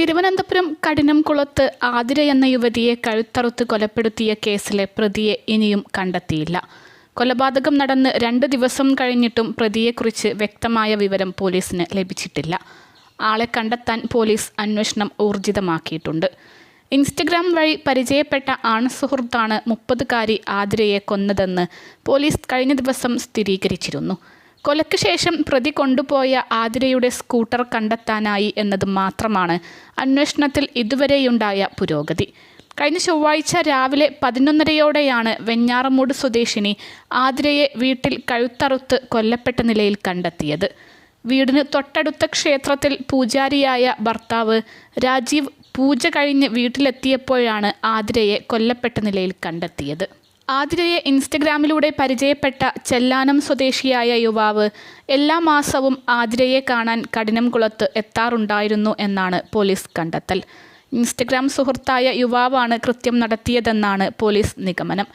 തിരുവനന്തപുരം കഠിനംകുളത്ത് ആതിര എന്ന യുവതിയെ കഴുത്തറുത്ത് കൊലപ്പെടുത്തിയ കേസിലെ പ്രതിയെ ഇനിയും കണ്ടെത്തിയില്ല. കൊലപാതകം നടന്ന് രണ്ട് ദിവസം കഴിഞ്ഞിട്ടും പ്രതിയെക്കുറിച്ച് വ്യക്തമായ വിവരം പോലീസിന് ലഭിച്ചിട്ടില്ല. ആളെ കണ്ടെത്താൻ പോലീസ് അന്വേഷണം ഊർജിതമാക്കിയിട്ടുണ്ട്. ഇൻസ്റ്റഗ്രാം വഴി പരിചയപ്പെട്ട ആൺസുഹൃത്താണ് മുപ്പതുകാരി ആതിരയെ കൊന്നതെന്ന് പോലീസ് കഴിഞ്ഞ ദിവസം സ്ഥിരീകരിച്ചിരുന്നു. കൊലയ്ക്ക് ശേഷം പ്രതി കൊണ്ടുപോയ ആതിരയുടെ സ്കൂട്ടർ കണ്ടെത്താനായി എന്നത് മാത്രമാണ് അന്വേഷണത്തിൽ ഇതുവരെയുണ്ടായ പുരോഗതി. കഴിഞ്ഞ ചൊവ്വാഴ്ച രാവിലെ പതിനൊന്നരയോടെയാണ് വെഞ്ഞാറമൂട് സ്വദേശിനി ആതിരയെ വീട്ടിൽ കഴുത്തറുത്ത് കൊല്ലപ്പെട്ട നിലയിൽ കണ്ടെത്തിയത്. വീടിന് തൊട്ടടുത്ത ക്ഷേത്രത്തിൽ പൂജാരിയായ ഭർത്താവ് രാജീവ് പൂജ കഴിഞ്ഞ് വീട്ടിലെത്തിയപ്പോഴാണ് ആതിരയെ കൊല്ലപ്പെട്ട നിലയിൽ കണ്ടെത്തിയത്. ആതിരയെ ഇൻസ്റ്റഗ്രാമിലൂടെ പരിചയപ്പെട്ട ചെല്ലാനം സ്വദേശിയായ യുവാവ് എല്ലാ മാസവും ആതിരയെ കാണാൻ കഠിനംകുളത്ത് എത്താറുണ്ടായിരുന്നു എന്നാണ് പോലീസ് കണ്ടെത്തൽ. ഇൻസ്റ്റഗ്രാം സുഹൃത്തായ യുവാവാണ് കൃത്യം നടത്തിയതെന്നാണ് പോലീസ് നിഗമനം.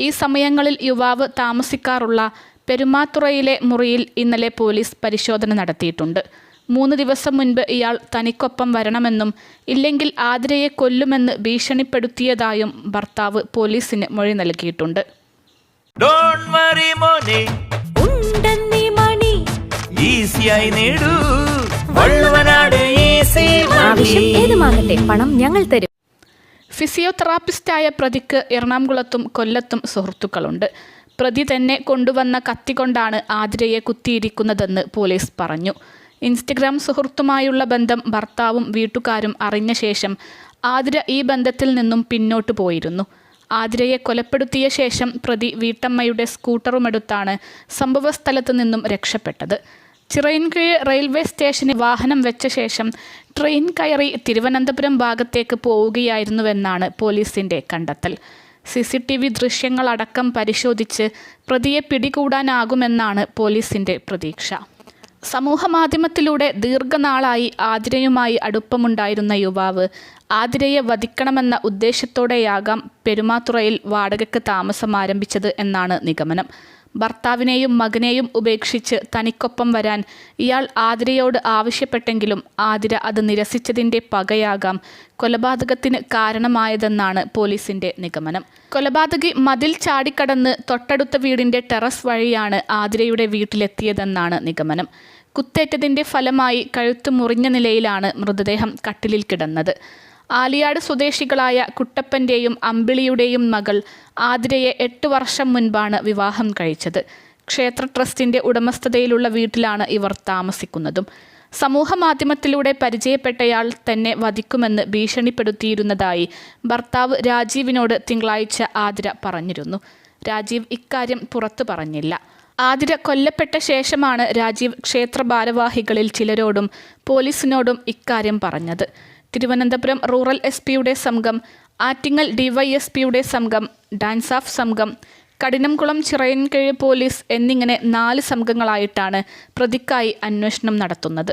ഈ സമയങ്ങളിൽ യുവാവ് താമസിക്കാറുള്ള പെരുമാത്തുറയിലെ മുറിയിൽ ഇന്നലെ പോലീസ് പരിശോധന നടത്തിയിട്ടുണ്ട്. മൂന്ന് ദിവസം മുൻപ് ഇയാൾ തനിക്കൊപ്പം വരണമെന്നും ഇല്ലെങ്കിൽ ആതിരയെ കൊല്ലുമെന്ന് ഭീഷണിപ്പെടുത്തിയതായും ഭർത്താവ് പോലീസിന് മൊഴി നൽകിയിട്ടുണ്ട്. ഡോൺ വറി മോനെ. ഉണ്ടെന്നീ മണി. ഈസിയായി നേടൂ. വള്ളുവനാട് ഈസി ആവശ്യം ഏതുമാകട്ടെ പണം ഞങ്ങൾ തരും. ഫിസിയോതെറാപ്പിസ്റ്റായ പ്രതിക്ക് എറണാകുളത്തും കൊല്ലത്തും സുഹൃത്തുക്കളുണ്ട്. പ്രതി തന്നെ കൊണ്ടുവന്ന കത്തി കൊണ്ടാണ് ആതിരയെ കുത്തിയിരിക്കുന്നതെന്ന് പോലീസ് പറഞ്ഞു. ഇൻസ്റ്റഗ്രാം സുഹൃത്തുമായുള്ള ബന്ധം ഭർത്താവും വീട്ടുകാരും അറിഞ്ഞ ശേഷം ആതിര ഈ ബന്ധത്തിൽ നിന്നും പിന്നോട്ട് പോയിരുന്നു. ആതിരയെ കൊലപ്പെടുത്തിയ ശേഷം പ്രതി വീട്ടമ്മയുടെ സ്കൂട്ടറുമെടുത്താണ് സംഭവസ്ഥലത്ത് നിന്നും രക്ഷപ്പെട്ടത്. ചിറയൻകീഴ് റെയിൽവേ സ്റ്റേഷനിൽ വാഹനം വെച്ച ശേഷം ട്രെയിൻ കയറി തിരുവനന്തപുരം ഭാഗത്തേക്ക് പോവുകയായിരുന്നുവെന്നാണ് പോലീസിന്റെ കണ്ടെത്തൽ. സി സി ടി വി ദൃശ്യങ്ങളടക്കം പരിശോധിച്ച് പ്രതിയെ പിടികൂടാനാകുമെന്നാണ് പോലീസിന്റെ പ്രതീക്ഷ. സമൂഹമാധ്യമത്തിലൂടെ ദീർഘനാളായി ആതിരയുമായി അടുപ്പമുണ്ടായിരുന്ന യുവാവ് ആതിരയെ വധിക്കണമെന്ന ഉദ്ദേശത്തോടെയാകാം പെരുമാത്തുറയിൽ വാടകയ്ക്ക് താമസം ആരംഭിച്ചത് എന്നാണ് നിഗമനം. ഭർത്താവിനെയും മകനെയും ഉപേക്ഷിച്ച് തനിക്കൊപ്പം വരാൻ ഇയാൾ ആതിരയോട് ആവശ്യപ്പെട്ടെങ്കിലും ആതിര അത് നിരസിച്ചതിന്റെ പകയാകാം. കൊലപാതകത്തിന് കാരണമായതെന്നാണ് പോലീസിന്റെ നിഗമനം. കൊലപാതകി മതിൽ ചാടിക്കടന്ന് തൊട്ടടുത്ത വീടിന്റെ ടെറസ് വഴിയാണ് ആതിരയുടെ വീട്ടിലെത്തിയതെന്നാണ് നിഗമനം. കുത്തേറ്റതിന്റെ ഫലമായി കഴുത്ത് മുറിഞ്ഞ നിലയിലാണ് മൃതദേഹം കട്ടിലിൽ കിടന്നത്. ആലിയാട് സ്വദേശികളായ കുട്ടപ്പന്റെയും അമ്പിളിയുടെയും മകൾ ആതിരയെ എട്ട് വർഷം മുൻപാണ് വിവാഹം കഴിച്ചത്. ക്ഷേത്ര ട്രസ്റ്റിന്റെ ഉടമസ്ഥതയിലുള്ള വീട്ടിലാണ് ഇവർ താമസിക്കുന്നതും. സമൂഹ മാധ്യമത്തിലൂടെ പരിചയപ്പെട്ടയാൾ തന്നെ വധിക്കുമെന്ന് ഭീഷണിപ്പെടുത്തിയിരുന്നതായി ഭർത്താവ് രാജീവിനോട് തിങ്കളാഴ്ച ആതിര പറഞ്ഞിരുന്നു. രാജീവ് ഇക്കാര്യം പുറത്തു പറഞ്ഞില്ല. ആതിര കൊല്ലപ്പെട്ട ശേഷമാണ് രാജീവ് ക്ഷേത്ര ഭാരവാഹികളിൽ ചിലരോടും പോലീസിനോടും ഇക്കാര്യം പറഞ്ഞത്. തിരുവനന്തപുരം റൂറൽ എസ് പിയുടെ സംഘം ആറ്റിങ്ങൽ ഡിവൈഎസ്പിയുടെ സംഘം ഓഫ് സംഘം കഠിനംകുളം ചിറയൻകീഴ് പോലീസ് എന്നിങ്ങനെ നാല് സംഘങ്ങളായിട്ടാണ് പ്രതിക്കായി അന്വേഷണം നടത്തുന്നത്.